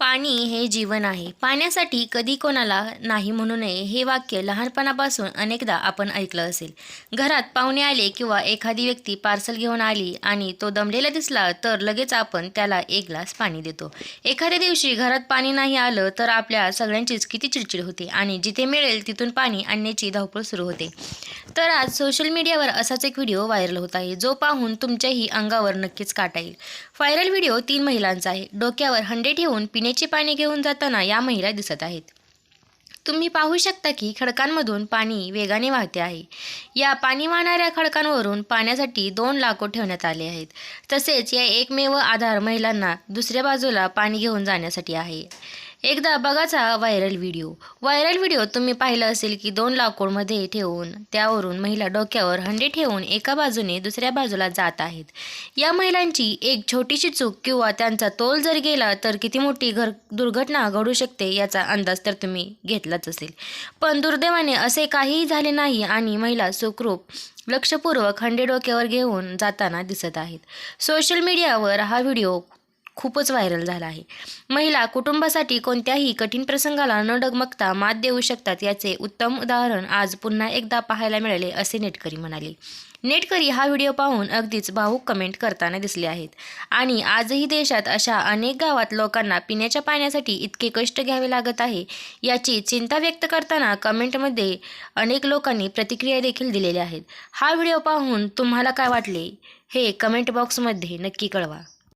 पाणी हे जीवन आहे. पाण्यासाठी कधी कोणाला नाही म्हणू नये हे वाक्य लहानपणापासून अनेकदा आपण ऐकलं असेल. घरात पाहुणे आले किंवा एखादी व्यक्ती पार्सल घेऊन आली आणि तो दमलेला दिसला तर लगेच आपण त्याला एक ग्लास पाणी देतो. एखाद्या दिवशी घरात पाणी नाही आलं तर आपल्या सगळ्यांचीच किती चिडचिड होते आणि जिथे मिळेल तिथून पाणी आणण्याची धावपळ सुरू होते. तर आज सोशल मीडियावर असाच एक व्हिडिओ व्हायरल होत आहे. जो पाहून तुमच्याही अंगावर नक्कीच काटा येईल. व्हायरल व्हिडिओ तीन महिलांचा आहे. डोक्यावर हंडे ठेवून पिण्याचे पाणी घेऊन जाताना या महिला दिसत आहेत. तुम्ही पाहू शकता की खडकांमधून पाणी वेगाने वाहते आहे. या पाणी वाहणाऱ्या खडकांवरून पाण्यासाठी दोन लाकूड ठेवण्यात आले आहेत. तसेच या एकमेव आधार महिलांना दुसऱ्या बाजूला पाणी घेऊन जाण्यासाठी आहे. एकदा बघाचा व्हायरल व्हिडिओ. व्हायरल व्हिडिओ तुम्ही पाहिलं असेल की दोन लाकूडमध्ये ठेवून त्यावरून महिला डोक्यावर हंडे ठेवून एका बाजूने दुसऱ्या बाजूला जात आहेत. या महिलांची एक छोटीशी चूक किंवा त्यांचा तोल जर गेला तर किती मोठी घर दुर्घटना घडू शकते याचा अंदाज तर तुम्ही घेतलाच असेल. पण दुर्दैवाने असे काहीही झाले नाही आणि महिला सुखरूप लक्षपूर्वक हंडे डोक्यावर घेऊन जाताना दिसत आहेत. सोशल मीडियावर हा व्हिडिओ खूपच व्हायरल झाला आहे. महिला कुटुंबासाठी कोणत्याही कठीण प्रसंगाला न डगमगता मात देऊ शकतात याचे उत्तम उदाहरण आज पुन्हा एकदा पाहायला मिळाले असे नेटकरी म्हणाले. नेटकरी हा व्हिडिओ पाहून अगदीच भावूक कमेंट करताना दिसले आहेत. आणि आजही देशात अशा अनेक गावात लोकांना पिण्याच्या पाण्यासाठी इतके कष्ट घ्यावे लागत आहे याची चिंता व्यक्त करताना कमेंटमध्ये अनेक लोकांनी प्रतिक्रिया देखील दिलेल्या आहेत. हा व्हिडिओ पाहून तुम्हाला काय वाटले हे कमेंट बॉक्समध्ये नक्की कळवा.